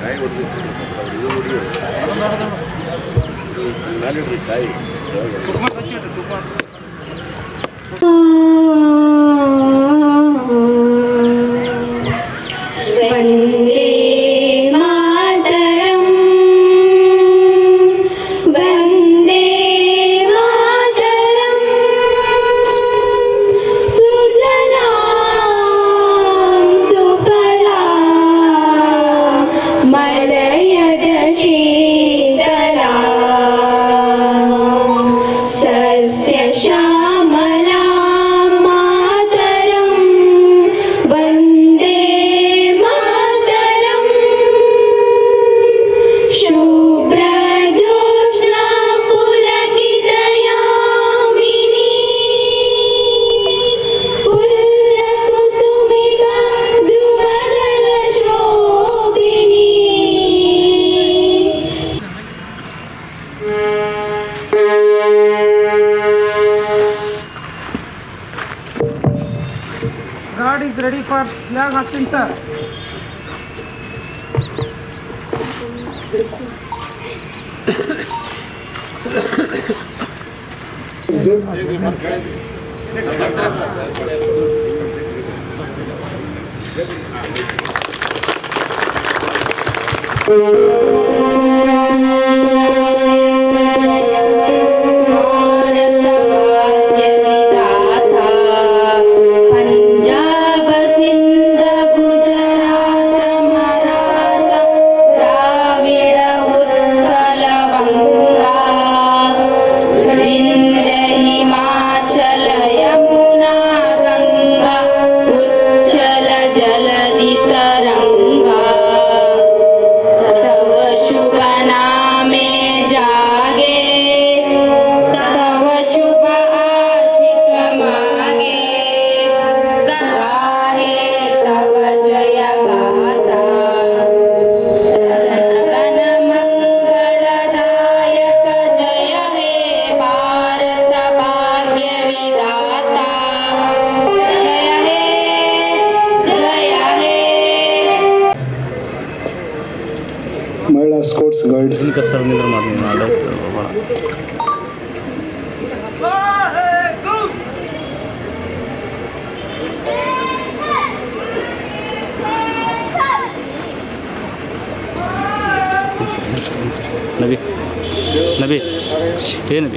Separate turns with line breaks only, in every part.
ചായ കൊടുത്തു നാല് ലിറ്റർ
ചായ is ready for flag hosting, sir.
Thank you. Değil mi?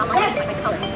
of my hairspray color.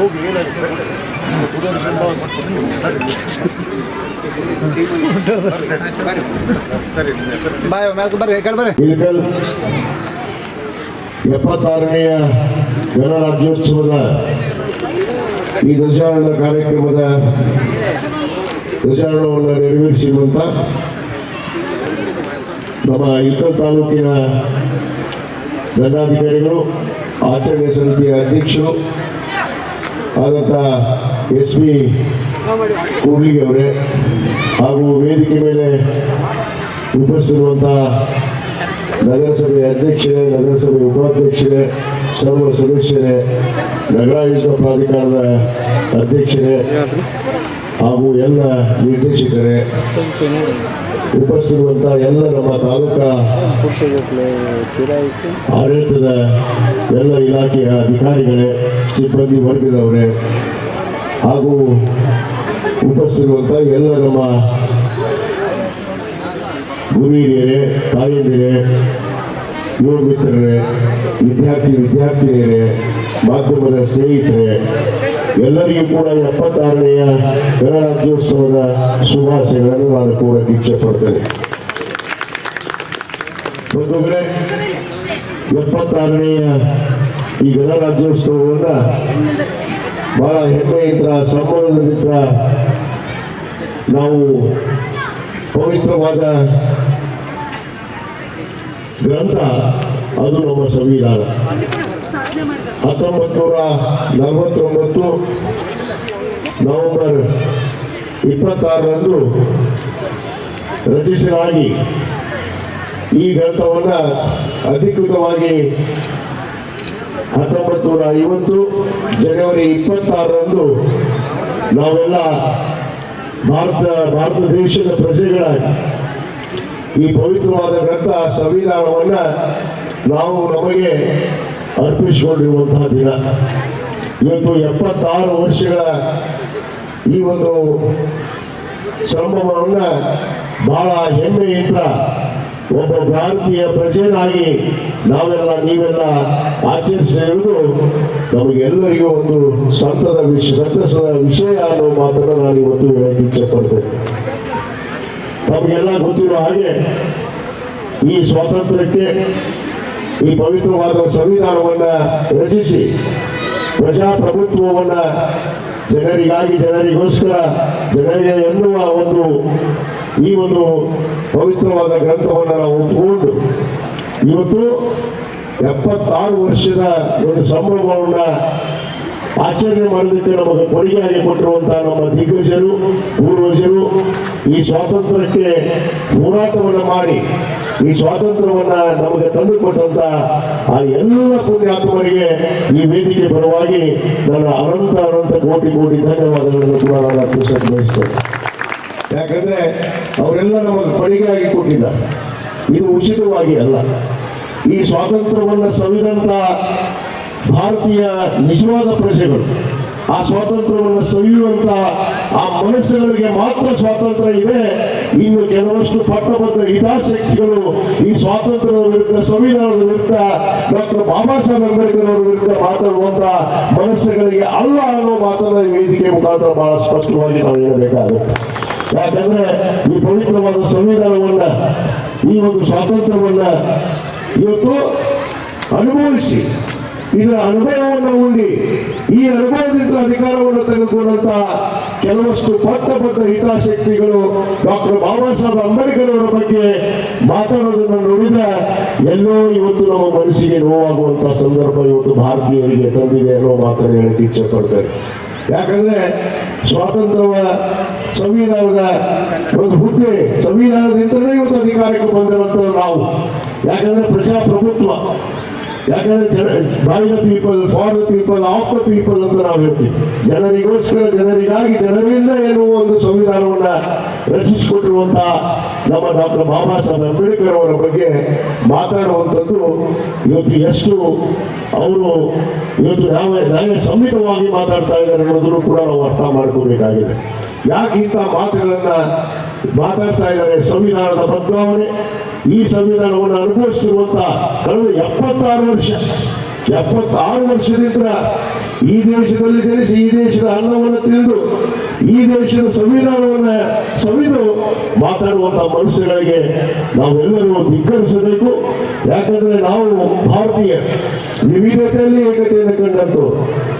ಹೋಗಿ ಇಲ್ಕಲ್ ಎಪ್ಪತ್ತಾರನೆಯ ಗಣರಾಜ್ಯೋತ್ಸವದ ಈ ಧ್ವಜಾರೋಹಣ ಕಾರ್ಯಕ್ರಮದ ಧ್ವಜಾರೋಹಣವನ್ನು ನೆರವೇರಿಸಿರುವಂತ ನಮ್ಮ ಇತರ ತಾಲೂಕಿನ ದಂಡಾಧಿಕಾರಿಗಳು ಆಚರಣೆ ಸಮಿತಿಯ ಅಧ್ಯಕ್ಷರು ಆದಂಥ ಎಸ್ ಪಿ ಕೂಡ್ಲಿಗೆ ಅವರೇ. ಹಾಗೂ ವೇದಿಕೆ ಮೇಲೆ ಉಪಸ್ಥಿರುವಂಥ ನಗರಸಭೆ ಅಧ್ಯಕ್ಷರೇ ನಗರಸಭೆ ಉಪಾಧ್ಯಕ್ಷರೇ, ಸರ್ವ ಸದಸ್ಯರೇ, ನಗರಾಯುಕ್ತ ಪ್ರಾಧಿಕಾರದ ಅಧ್ಯಕ್ಷರೇ ಹಾಗೂ ಎಲ್ಲ ನಿರ್ದೇಶಕರೇ. ಉಪಸ್ಥಿರುವಂಥ ಎಲ್ಲ ನಮ್ಮ ತಾಲೂಕಾ ಆಡಳಿತದ ಎಲ್ಲ ಇಲಾಖೆಯ ಅಧಿಕಾರಿಗಳೇ, ಸಿಬ್ಬಂದಿ ವರ್ಗದವರೇ, ಹಾಗೂ ಉಪಸ್ಥಿರುವಂಥ ಎಲ್ಲ ನಮ್ಮ ಗುರುಹಿರಿಯರೇ ತಾಯಂದಿರೇ, ಯುವ ಮಿತ್ರರೇ, ವಿದ್ಯಾರ್ಥಿ, ವಿದ್ಯಾರ್ಥಿನಿಯರೇ, ಮಾಧ್ಯಮದ ಸ್ನೇಹಿತರೆ ಎಲ್ಲರಿಗೂ ಕೂಡ ಎಪ್ಪತ್ತಾರನೆಯ ಗಣರಾಜ್ಯೋತ್ಸವದ ಶುಭಾಶಯಗಳನ್ನು ನಾನು ಕೋರಕ್ಕೆ ಇಚ್ಛೆ ಪಡ್ತೇನೆ ಎಪ್ಪತ್ತಾರನೆಯ ಈ ಗಣರಾಜ್ಯೋತ್ಸವವನ್ನ ಬಹಳ ಹೆಮ್ಮೆಯಿಂದ, ಸಂಭ್ರಮದಿಂದ ನಾವು ಪವಿತ್ರವಾದ ಗ್ರಂಥ ಅದು ನಮ್ಮ ಸಂವಿಧಾನ. ಹತ್ತೊಂಬತ್ತು ನೂರ ನಲವತ್ತೊಂಬತ್ತು ನವೆಂಬರ್ ಇಪ್ಪತ್ತಾರರಂದು ರಚಿಸಲಾಗಿ ಈ ಗ್ರಂಥವನ್ನು ಅಧಿಕೃತವಾಗಿ ಹತ್ತೊಂಬತ್ತು ನೂರ ಐವತ್ತು ಜನವರಿ ಇಪ್ಪತ್ತಾರರಂದು ನಾವೆಲ್ಲ ಭಾರತ ಭಾರತ ದೇಶದ ಪ್ರಜೆಗಳಾಗಿ ಈ ಪವಿತ್ರವಾದ ಗ್ರಂಥ ಸಂವಿಧಾನವನ್ನು ನಾವು ನಮಗೆ ಅರ್ಪಿಸಿಕೊಂಡಿರುವಂತಹ ದಿನ. ಇವತ್ತು ಎಪ್ಪತ್ತಾರು ವರ್ಷಗಳ ಈ ಒಂದು ಸಂಭವವನ್ನ ಬಹಳ ಹೆಮ್ಮೆಯಿಂದ ಒಬ್ಬ ಭಾರತೀಯ ಪ್ರಜೆಯಾಗಿ ನಾವೆಲ್ಲ ನೀವೆಲ್ಲ ಆಚರಿಸಿರುವುದು ನಮಗೆಲ್ಲರಿಗೂ ಒಂದು ಸಂತದ ವಿಷಯ ಸಂತಸದ ವಿಷಯ ಅನ್ನೋ ಮಾತನ್ನು ನಾನು ಇವತ್ತು ಹೇಳಕ್ಕೆ ಇಚ್ಛೆ ಪಡ್ತೇನೆ ನಮಗೆಲ್ಲ ಗೊತ್ತಿರೋ ಹಾಗೆ ಈ ಸ್ವಾತಂತ್ರ್ಯಕ್ಕೆ ಈ ಪವಿತ್ರವಾದ ಸಂವಿಧಾನವನ್ನ ರಚಿಸಿ ಪ್ರಜಾಪ್ರಭುತ್ವವನ್ನ ಜನರಿಗಾಗಿ ಜನರಿಗೋಸ್ಕರ ಜನರಿಗೆ ಎನ್ನುವ ಒಂದು ಈ ಒಂದು ಪವಿತ್ರವಾದ ಗ್ರಂಥವನ್ನು ನಾವು ಒಪ್ಪಿಕೊಂಡು ಇವತ್ತು ಎಪ್ಪತ್ತಾರು ವರ್ಷದ ಒಂದು ಸಂಭ್ರಮವನ್ನ ಆಚರಣೆ ಮಾಡಲಿಕ್ಕೆ ನಮಗೆ ಕೊಡುಗೆಯಾಗಿ ಕೊಟ್ಟಿರುವಂತಹ ನಮ್ಮ ದಿಗ್ಗಜರು, ಪೂರ್ವಜರು ಈ ಸ್ವಾತಂತ್ರ್ಯಕ್ಕೆ ಹೋರಾಟವನ್ನು ಮಾಡಿ ಈ ಸ್ವಾತಂತ್ರ್ಯವನ್ನ ನಮಗೆ ತಂದುಕೊಟ್ಟಂತ ಆ ಎಲ್ಲ ಪುಣ್ಯಾತ್ಮರಿಗೆ ಈ ವೇದಿಕೆ ಪರವಾಗಿ ನನ್ನ ಅನಂತ ಅನಂತ ಕೋಟಿ ಕೋಟಿ ಧನ್ಯವಾದಗಳನ್ನು ಕೂಡ ನಾನು ಅರ್ಪಿಸಲು ಬಯಸ್ತೇನೆ. ಯಾಕಂದ್ರೆ ಅವರೆಲ್ಲ ನಮಗೆ ಕೊಡುಗೆಯಾಗಿ ಕೊಟ್ಟಿದ್ದಾರೆ ಇದು ಉಚಿತವಾಗಿ ಅಲ್ಲ. ಈ ಸ್ವಾತಂತ್ರ್ಯವನ್ನ ಸವಿದಂತ ಭಾರತೀಯ ನಿಜವಾದ ಪ್ರಜೆಗಳು ಆ ಸ್ವಾತಂತ್ರ್ಯವನ್ನು ಸವಿಯುವಂತ ಆ ಮನಸ್ಸುಗಳಿಗೆ ಮಾತ್ರ ಸ್ವಾತಂತ್ರ್ಯ ಇದೆ. ಇನ್ನು ಕೆಲವಷ್ಟು ಪಟ್ಟಬದ್ಧ ಹಿತಾಸಕ್ತಿಗಳು ಈ ಸ್ವಾತಂತ್ರ್ಯದ ವಿರುದ್ಧ ಸಂವಿಧಾನದ ವಿರುದ್ಧ ಡಾಕ್ಟರ್ ಬಾಬಾ ಸಾಹೇಬ್ ಅಂಬೇಡ್ಕರ್ ಅವರ ವಿರುದ್ಧ ಮಾತಾಡುವಂತ ಮನಸ್ಸುಗಳಿಗೆ ಅಲ್ಲ ಅನ್ನೋ ಮಾತನ್ನ ವೇದಿಕೆ ಮುಖಾಂತರ ಬಹಳ ಸ್ಪಷ್ಟವಾಗಿ ನಾವು ಹೇಳಬೇಕಾಗುತ್ತೆ. ಯಾಕಂದ್ರೆ ಈ ಪವಿತ್ರವಾದ ಸಂವಿಧಾನವನ್ನ, ಈ ಒಂದು ಸ್ವಾತಂತ್ರ್ಯವನ್ನ ಇವತ್ತು ಅನುಭವಿಸಿ. ಇದರ ಅನುಭವವನ್ನು ಉಂಡಿ ಈ ಅನುಭವದಿಂದ ಅಧಿಕಾರವನ್ನು ತೆಗೆದುಕೊಂಡಂತಹ ಕೆಲವಷ್ಟು ಪಟ್ಟಬದ್ಧ ಹಿತಾಸಕ್ತಿಗಳು ಡಾಕ್ಟರ್ ಬಾಬಾ ಸಾಹೇಬ್ ಅಂಬೇಡ್ಕರ್ ಅವರ ಬಗ್ಗೆ ಮಾತಾಡೋದನ್ನು ನೋಡಿದ್ರೆ ಎಲ್ಲೋ ಇವತ್ತು ನಮ್ಮ ಮನಸ್ಸಿಗೆ ನೋವಾಗುವಂತಹ ಸಂದರ್ಭ ಇವತ್ತು ಭಾರತೀಯರಿಗೆ ತಂದಿದೆ ಅನ್ನೋ ಮಾತನ್ನು ಹೇಳಕ್ಕೆ ಇಚ್ಛೆ ಪಡ್ತಾರೆ ಯಾಕಂದ್ರೆ ಸ್ವಾತಂತ್ರ್ಯ ಸಂವಿಧಾನದ ಒಂದು ಹುದ್ದೆ ಸಂವಿಧಾನದಿಂದಲೇ ಇವತ್ತು ಅಧಿಕಾರಕ್ಕೆ ಬಂದಿರುವಂತ ನಾವು. ಯಾಕಂದ್ರೆ ಪ್ರಜಾಪ್ರಭುತ್ವ. ಯಾಕಂದ್ರೆ by the people for the people of the people ಅಂತ ನಾವು ಹೇಳ್ತೀವಿ. ಜನರಿಗೋಸ್ಕರ, ಜನರಿಗಾಗಿ ಜನರಿಂದ ಏನು ಒಂದು ಸಂವಿಧಾನವನ್ನ ರಚಿಸಿಕೊಟ್ಟಿರುವಂತಹ ನಮ್ಮ ಡಾಕ್ಟರ್ ಬಾಬಾ ಸಾಹೇಬ್ ಅಂಬೇಡ್ಕರ್ ಅವರ ಬಗ್ಗೆ ಮಾತಾಡುವಂಥದ್ದು ಇವತ್ತು ಎಷ್ಟು ಅವರು ಇವತ್ತು ಯಾವ ಯಾವ ಮಾತಾಡ್ತಾ ಇದ್ದಾರೆ ಅನ್ನೋದನ್ನು ಕೂಡ ನಾವು ಅರ್ಥ ಮಾಡ್ಕೋಬೇಕಾಗಿದೆ ಯಾಕೆ ಇಂಥ ಮಾತುಗಳನ್ನ ಮಾತಾಡ್ತಾ ಇದ್ದಾರೆ? ಸಂವಿಧಾನದ ಬದಲಾವಣೆ ಈ ಸಂವಿಧಾನವನ್ನು ಅನುಭವಿಸ್ತಿರುವಂತ ಕಳೆದ ಎಪ್ಪತ್ತಾರು ವರ್ಷ, ಎಪ್ಪತ್ತಾರು ವರ್ಷದಿಂದ ಈ ದೇಶದಲ್ಲಿ ಜನಿಸಿ ಈ ದೇಶದ ಅನ್ನವನ್ನು ತಿಂದು ಈ ದೇಶದ ಸಂವಿಧಾನವನ್ನ ಸವಿದು ಮಾತಾಡುವಂತಹ ಮನಸ್ಸುಗಳಿಗೆ ನಾವೆಲ್ಲರೂ ಧಿಕ್ಕರಿಸಬೇಕು. ಯಾಕಂದ್ರೆ ನಾವು ಭಾರತೀಯ ವಿವಿಧತೆಯಲ್ಲಿ ಏಕತೆಯನ್ನು ಕಂಡದ್ದು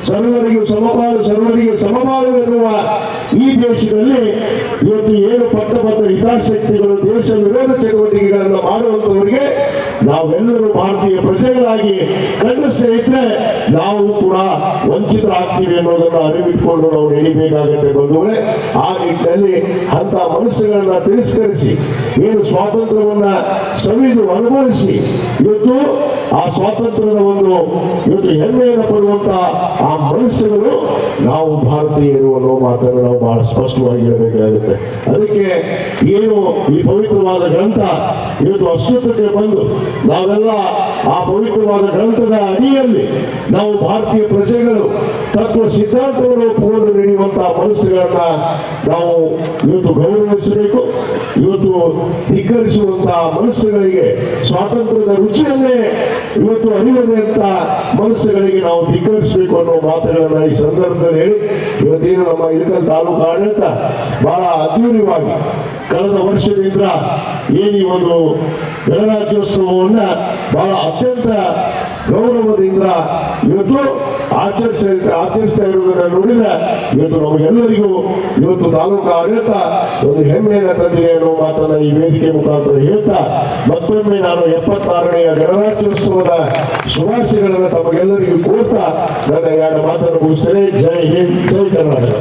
ಸರ್ವರಿಗೂ ಸಮಪಾಲು, ಸರ್ವರಿಗೆ ಸಮಪಾಲು ಎನ್ನುವ ಈ ದೇಶದಲ್ಲಿ ಇವತ್ತು ಏನು ಪತ್ರ ಹಿತಾಸಕ್ತಿಗಳು, ದೇಶ ವಿರೋಧ ಚಟುವಟಿಕೆಗಳನ್ನು ಮಾಡುವಂತವರಿಗೆ ನಾವೆಲ್ಲರೂ ಭಾರತೀಯ ಪ್ರಜೆಗಳಾಗಿ ಖಂಡಿಸದೇ ಇದ್ರೆ ನಾವು ಕೂಡ ವಂಚಿತರಾಗ್ತೀವಿ ಅನ್ನೋದನ್ನು ಅರಿವಿಟ್ಕೊಂಡು ನಾವು ನಡಿಬೇಕಾಗತ್ತೆ ಬಂಧುಗಳೇ ಆ ನಿಟ್ಟಿನಲ್ಲಿ ಅಂತ ಮನಸ್ಸುಗಳನ್ನ ತಿರಸ್ಕರಿಸಿ, ಏನು ಸ್ವಾತಂತ್ರ್ಯವನ್ನ ಸವಿದು ಅನುಭವಿಸಿ, ಇವತ್ತು ಆ ಸ್ವಾತಂತ್ರ್ಯದ ಒಂದು, ಇವತ್ತು ಹೆಮ್ಮೆಯನ್ನು ಪಡುವಂತ ಆ ಮನಸ್ಸುಗಳು ನಾವು ಭಾರತೀಯರು ಅನ್ನೋ ಮಾತನ್ನು ನಾವು ಬಹಳ ಸ್ಪಷ್ಟವಾಗಿ ಹೇಳಬೇಕಾಗುತ್ತೆ. ಅದಕ್ಕೆ ಏನು ಈ ಪವಿತ್ರವಾದ ಗ್ರಂಥ, ಇವತ್ತು ಅಸ್ತಿತ್ವಕ್ಕೆ ಬಂದು, ನಾವೆಲ್ಲ ಆ ಪವಿತ್ರವಾದ ಗ್ರಂಥದ ಅಡಿಯಲ್ಲಿ ನಾವು ಭಾರತೀಯ ಪ್ರಜೆಗಳು, ತತ್ವ ಸಿದ್ಧಾಂತವನ್ನು ನಡೆಯುವಂತಹ ಮನಸ್ಸುಗಳನ್ನ ನಾವು ಇವತ್ತು ಗೌರವಿಸಬೇಕು, ಇವತ್ತು ಧಿಕ್ಕರಿಸುವಂತಹ ಮನಸ್ಸುಗಳಿಗೆ ಸ್ವಾತಂತ್ರ್ಯದ ರುಚಿಯನ್ನೇ ಇವತ್ತು ಅರಿವದೆ ಅಂತ ಮನಸ್ಸುಗಳಿಗೆ ನಾವು ಧಿಕ್ಕರಿಸಬೇಕು ಅನ್ನೋ ಮಾತುಗಳನ್ನ ಈ ಸಂದರ್ಭದಲ್ಲಿ ಹೇಳಿ, ಇವತ್ತೇನು ನಮ್ಮ ಇಳಕಲ್ ತಾಲೂಕು ಆಡಳಿತ ಬಹಳ ಅದ್ಭುತವಾಗಿ ಕಳೆದ ವರ್ಷದಿಂದ ಏನು ಒಂದು ಗಣರಾಜ್ಯೋತ್ಸವವನ್ನ ಬಹಳ ಅತ್ಯಂತ ಗೌರವದಿಂದ ಇವತ್ತು ಆಚರಿಸ, ಆಚರಿಸ್ತಾ ಇರುವುದನ್ನು ನೋಡಿದ್ರೆ ಇವತ್ತು ನಮಗೆಲ್ಲರಿಗೂ ಇವತ್ತು ತಾಲೂಕು ಆಡಳಿತ ಒಂದು ಹೆಮ್ಮೆಯನ್ನು ತಂದಿದೆ ಅನ್ನೋ ಮಾತನ್ನ ಈ ವೇದಿಕೆ ಮುಖಾಂತರ ಹೇಳ್ತಾ, ಮತ್ತೊಮ್ಮೆ ನಾನು ಎಪ್ಪತ್ತಾರನೆಯ ಗಣರಾಜ್ಯೋತ್ಸವದ ಶುಭಾಶಯಗಳನ್ನು ತಮಗೆಲ್ಲರಿಗೂ ಕೋರ್ತಾ ನನ್ನ ಎರಡು ಮಾತನ್ನು ಮುಗಿಸ್ತೇನೆ. ಜೈ ಹಿಂದ್, ಜೈ ಕರ್ನಾಟಕ.